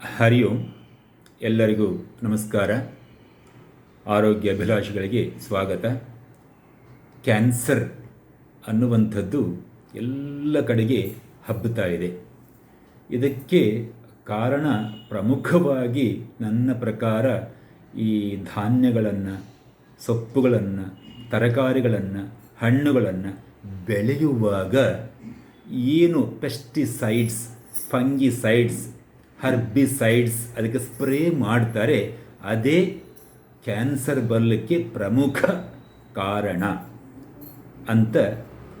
ಹರಿ ಓಂ ಎಲ್ಲರಿಗೂ ನಮಸ್ಕಾರ. ಆರೋಗ್ಯ ಅಭಿಲಾಷಿಗಳಿಗೆ ಸ್ವಾಗತ. ಕ್ಯಾನ್ಸರ್ ಅನ್ನುವಂಥದ್ದು ಎಲ್ಲ ಕಡೆಗೆ ಹಬ್ಬುತ್ತಾ ಇದೆ. ಇದಕ್ಕೆ ಕಾರಣ ಪ್ರಮುಖವಾಗಿ ನನ್ನ ಪ್ರಕಾರ ಈ ಧಾನ್ಯಗಳನ್ನು, ಸೊಪ್ಪುಗಳನ್ನು, ತರಕಾರಿಗಳನ್ನು, ಹಣ್ಣುಗಳನ್ನು ಬೆಳೆಯುವಾಗ ಏನು ಪೆಸ್ಟಿಸೈಡ್ಸ್ ಫಂಗಿಸೈಡ್ಸ್ ಹರ್ಬಿಸೈಡ್ಸ್ ಅದಕ್ಕೆ ಸ್ಪ್ರೇ ಮಾಡ್ತಾರೆ. ಅದೇ ಕ್ಯಾನ್ಸರ್ ಬರಲಿಕ್ಕೆ ಪ್ರಮುಖ ಕಾರಣ ಅಂತ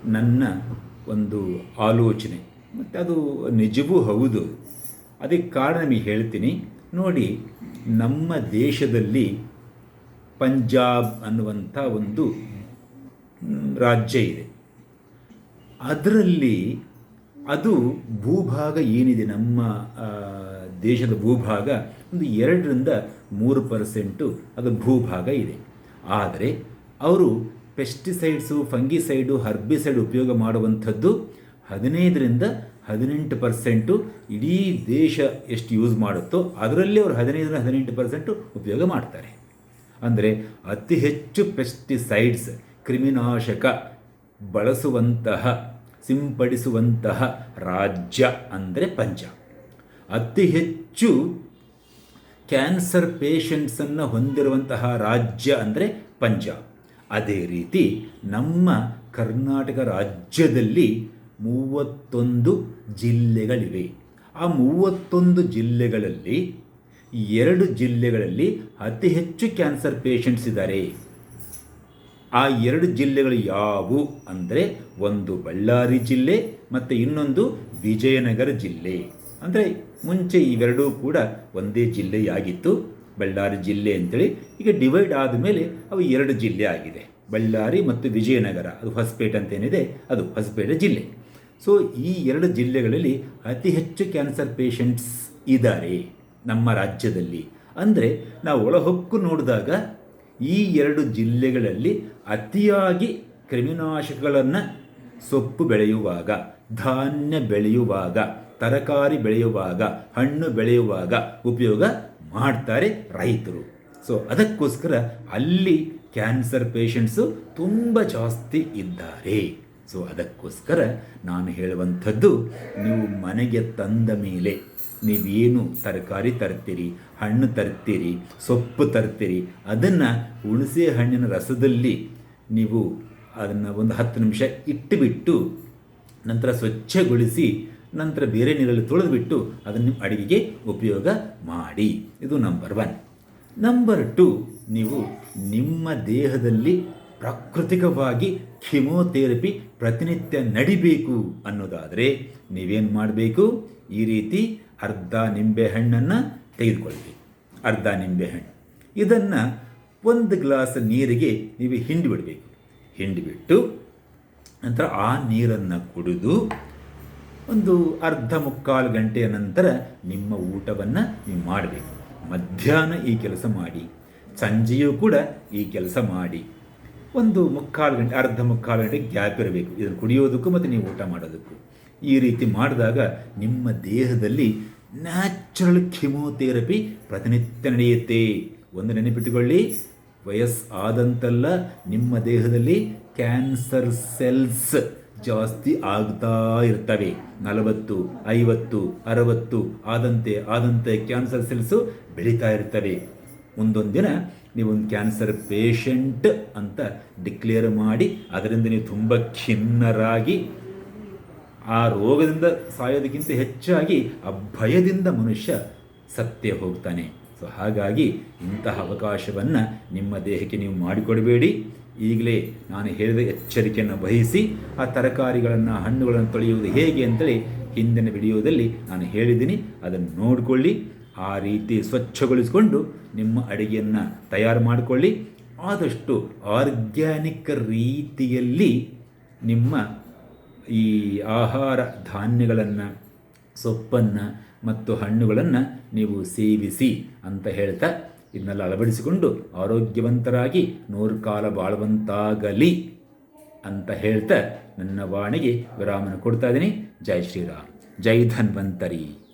ನನ್ನ ಒಂದು ಆಲೋಚನೆ. ಮತ್ತು ಅದು ನಿಜವೂ ಹೌದು. ಅದಕ್ಕೆ ಕಾರಣ ನಿಮಗೆ ಹೇಳ್ತೀನಿ. ನೋಡಿ, ನಮ್ಮ ದೇಶದಲ್ಲಿ ಪಂಜಾಬ್ ಅನ್ನುವಂಥ ಒಂದು ರಾಜ್ಯ ಇದೆ. ಅದರಲ್ಲಿ ಅದು ಭೂಭಾಗ ಏನಿದೆ ನಮ್ಮ ದೇಶದ ಭೂಭಾಗ ಒಂದು ಎರಡರಿಂದ ಮೂರು ಪರ್ಸೆಂಟು ಅದು ಭೂಭಾಗ ಇದೆ. ಆದರೆ ಅವರು ಪೆಸ್ಟಿಸೈಡ್ಸು ಫಂಗಿಸೈಡು ಹರ್ಬಿಸೈಡ್ ಉಪಯೋಗ ಮಾಡುವಂಥದ್ದು ಹದಿನೈದರಿಂದ ಹದಿನೆಂಟು ಪರ್ಸೆಂಟು ಇಡೀ ದೇಶ ಎಷ್ಟು ಯೂಸ್ ಮಾಡುತ್ತೋ ಅದರಲ್ಲಿ ಅವರು ಹದಿನೈದರಿಂದ ಹದಿನೆಂಟು ಪರ್ಸೆಂಟು ಉಪಯೋಗ ಮಾಡ್ತಾರೆ. ಅಂದರೆ ಅತಿ ಹೆಚ್ಚು ಪೆಸ್ಟಿಸೈಡ್ಸ್ ಕ್ರಿಮಿನಾಶಕ ಬಳಸುವಂತಹ, ಸಿಂಪಡಿಸುವಂತಹ ರಾಜ್ಯ ಅಂದರೆ ಪಂಜಾಬ್. ಅತಿ ಹೆಚ್ಚು ಕ್ಯಾನ್ಸರ್ ಪೇಷಂಟ್ಸನ್ನು ಹೊಂದಿರುವಂತಹ ರಾಜ್ಯ ಅಂದರೆ ಪಂಜಾಬ್. ಅದೇ ರೀತಿ ನಮ್ಮ ಕರ್ನಾಟಕ ರಾಜ್ಯದಲ್ಲಿ ಮೂವತ್ತೊಂದು ಜಿಲ್ಲೆಗಳಿವೆ. ಆ ಮೂವತ್ತೊಂದು ಜಿಲ್ಲೆಗಳಲ್ಲಿ ಎರಡು ಜಿಲ್ಲೆಗಳಲ್ಲಿ ಅತಿ ಹೆಚ್ಚು ಕ್ಯಾನ್ಸರ್ ಪೇಷಂಟ್ಸ್ ಇದ್ದಾರೆ ಆ ಎರಡು ಜಿಲ್ಲೆಗಳು ಯಾವುವು ಅಂದರೆ ಒಂದು ಬಳ್ಳಾರಿ ಜಿಲ್ಲೆ ಮತ್ತು ಇನ್ನೊಂದು ವಿಜಯನಗರ ಜಿಲ್ಲೆ. ಅಂದರೆ ಮುಂಚೆ ಇವೆರಡೂ ಕೂಡ ಒಂದೇ ಜಿಲ್ಲೆಯಾಗಿತ್ತು. ಬಳ್ಳಾರಿ ಜಿಲ್ಲೆ ಅಂತೇಳಿ ಈಗ ಡಿವೈಡ್ ಆದ ಮೇಲೆ ಅವು ಎರಡು ಜಿಲ್ಲೆ ಆಗಿದೆ. ಬಳ್ಳಾರಿ ಮತ್ತು ವಿಜಯನಗರ. ಅದು ಹೊಸಪೇಟೆ ಅಂತೇನಿದೆ, ಅದು ಹೊಸಪೇಟೆ ಜಿಲ್ಲೆ. ಸೊ ಈ ಎರಡು ಜಿಲ್ಲೆಗಳಲ್ಲಿ ಅತಿ ಹೆಚ್ಚು ಕ್ಯಾನ್ಸರ್ ಪೇಷಂಟ್ಸ್ ಇದ್ದಾರೆ ನಮ್ಮ ರಾಜ್ಯದಲ್ಲಿ. ಅಂದರೆ ನಾವು ಒಳಹೊಕ್ಕು ನೋಡಿದಾಗ ಈ ಎರಡು ಜಿಲ್ಲೆಗಳಲ್ಲಿ ಅತಿಯಾಗಿ ಕ್ರಿಮಿನಾಶಕಗಳನ್ನು ಸೊಪ್ಪು ಬೆಳೆಯುವಾಗ, ಧಾನ್ಯ ಬೆಳೆಯುವಾಗ ತರಕಾರಿ ಬೆಳೆಯುವಾಗ, ಹಣ್ಣು ಬೆಳೆಯುವಾಗ ಉಪಯೋಗ ಮಾಡ್ತಾರೆ ರೈತರು. ಸೊ ಅದಕ್ಕೋಸ್ಕರ ಅಲ್ಲಿ ಕ್ಯಾನ್ಸರ್ ಪೇಷಂಟ್ಸು ತುಂಬ ಜಾಸ್ತಿ ಇದ್ದಾರೆ. ಸೊ ಅದಕ್ಕೋಸ್ಕರ ನಾನು ಹೇಳುವಂಥದ್ದು, ನೀವು ಮನೆಗೆ ತಂದ ಮೇಲೆ ನೀವೇನು ತರಕಾರಿ ತರ್ತೀರಿ, ಹಣ್ಣು ತರ್ತೀರಿ, ಸೊಪ್ಪು ತರ್ತೀರಿ, ಅದನ್ನು ಹುಣಸೆ ಹಣ್ಣಿನ ರಸದಲ್ಲಿ ನೀವು ಅದನ್ನು ಒಂದು ಹತ್ತು ನಿಮಿಷ ಇಟ್ಟುಬಿಟ್ಟು ನಂತರ ಸ್ವಚ್ಛಗೊಳಿಸಿ ನಂತರ ಬೇರೆ ನೀರಲ್ಲಿ ತೊಳೆದುಬಿಟ್ಟು ಅದನ್ನು ಅಡಿಗೆಗೆ ಉಪಯೋಗ ಮಾಡಿ. ಇದು ನಂಬರ್ ಒನ್ ನಂಬರ್ ಟು ನೀವು ನಿಮ್ಮ ದೇಹದಲ್ಲಿ ಪ್ರಾಕೃತಿಕವಾಗಿ ಕಿಮೋಥೆರಪಿ ಪ್ರತಿನಿತ್ಯ ನಡಿಬೇಕು ಅನ್ನೋದಾದರೆ ನೀವೇನು ಮಾಡಬೇಕು? ಈ ರೀತಿ ಅರ್ಧ ನಿಂಬೆಹಣ್ಣನ್ನು ತೆಗೆದುಕೊಳ್ಳಿ. ಅರ್ಧ ನಿಂಬೆಹಣ್ಣು ಇದನ್ನು ಒಂದು ಗ್ಲಾಸ್ ನೀರಿಗೆ ನೀವು ಹಿಂಡಿಬಿಡಬೇಕು ಹಿಂಡಿಬಿಟ್ಟು ನಂತರ ಆ ನೀರನ್ನು ಕುಡಿದು ಒಂದು ಅರ್ಧ ಮುಕ್ಕಾಲು ಗಂಟೆಯ ನಂತರ ನಿಮ್ಮ ಊಟವನ್ನು ನೀವು ಮಾಡಬೇಕು. ಮಧ್ಯಾಹ್ನ ಈ ಕೆಲಸ ಮಾಡಿ, ಸಂಜೆಯೂ ಕೂಡ ಈ ಕೆಲಸ ಮಾಡಿ. ಒಂದು ಮುಕ್ಕಾಲು ಗಂಟೆ, ಅರ್ಧ ಮುಕ್ಕಾಲು ಗಂಟೆ ಗ್ಯಾಪ್ ಇರಬೇಕು. ಇದನ್ನು ಕುಡಿಯೋದಕ್ಕೂ ಮತ್ತು ನೀವು ಊಟ ಮಾಡೋದಕ್ಕೂ. ಈ ರೀತಿ ಮಾಡಿದಾಗ ನಿಮ್ಮ ದೇಹದಲ್ಲಿ ನ್ಯಾಚುರಲ್ ಕೆಮೋಥೆರಪಿ ಪ್ರತಿನಿತ್ಯ ನಡೆಯುತ್ತೆ. ಒಂದು ನೆನಪಿಟ್ಟುಕೊಳ್ಳಿ ವಯಸ್ಸಾದಂತೆಲ್ಲ ನಿಮ್ಮ ದೇಹದಲ್ಲಿ ಕ್ಯಾನ್ಸರ್ ಸೆಲ್ಸ್ ಜಾಸ್ತಿ ಆಗ್ತಾ ಇರ್ತವೆ. ನಲವತ್ತು, ಐವತ್ತು, ಅರವತ್ತು, ಆದಂತೆ ಆದಂತೆ ಕ್ಯಾನ್ಸರ್ ಸೆಲ್ಸು ಬೆಳೀತಾ ಇರ್ತವೆ. ಮುಂದೊಂದು ದಿನ ನೀವೊಂದು ಕ್ಯಾನ್ಸರ್ ಪೇಷಂಟ್ ಅಂತ ಡಿಕ್ಲೇರ್ ಮಾಡಿ, ಅದರಿಂದ ನೀವು ತುಂಬ ಖಿನ್ನರಾಗಿ, ಆ ರೋಗದಿಂದ ಸಾಯೋದಕ್ಕಿಂತ ಹೆಚ್ಚಾಗಿ ಆ ಭಯದಿಂದ ಮನುಷ್ಯ ಸತ್ತೇ ಹೋಗ್ತಾನೆ. ಸೊ ಹಾಗಾಗಿ ಇಂತಹ ಅವಕಾಶವನ್ನು ನಿಮ್ಮ ದೇಹಕ್ಕೆ ನೀವು ಮಾಡಿಕೊಡಬೇಡಿ. ಈಗಲೇ ನಾನು ಹೇಳಿದ ಎಚ್ಚರಿಕೆಯನ್ನು ವಹಿಸಿ ಆ ತರಕಾರಿಗಳನ್ನು, ಹಣ್ಣುಗಳನ್ನು ತೊಳೆಯುವುದು ಹೇಗೆ ಅಂತೇಳಿ ಹಿಂದಿನ ವಿಡಿಯೋದಲ್ಲಿ ನಾನು ಹೇಳಿದ್ದೀನಿ. ಅದನ್ನು ನೋಡಿಕೊಳ್ಳಿ, ಆ ರೀತಿ ಸ್ವಚ್ಛಗೊಳಿಸಿಕೊಂಡು ನಿಮ್ಮ ಅಡುಗೆಯನ್ನು ತಯಾರು ಮಾಡಿಕೊಳ್ಳಿ. ಆದಷ್ಟು ಆರ್ಗ್ಯಾನಿಕ್ ರೀತಿಯಲ್ಲಿ ನಿಮ್ಮ ಈ ಆಹಾರ ಧಾನ್ಯಗಳನ್ನು, ಸೊಪ್ಪನ್ನು ಮತ್ತು ಹಣ್ಣುಗಳನ್ನು ನೀವು ಸೇವಿಸಿ ಅಂತ ಹೇಳ್ತಾ ಇದನ್ನೆಲ್ಲ ಅಳವಡಿಸಿಕೊಂಡು ಆರೋಗ್ಯವಂತರಾಗಿ ನೂರು ಕಾಲ ಬಾಳುವಂತಾಗಲಿ ಅಂತ ಹೇಳ್ತಾ ನನ್ನ ವಾಣಿಗೆ ವಿರಾಮನ ಕೊಡ್ತಾ ಇದ್ದೀನಿ. ಜೈ ಶ್ರೀರಾಮ್. ಜೈ ಧನ್ವಂತರಿ.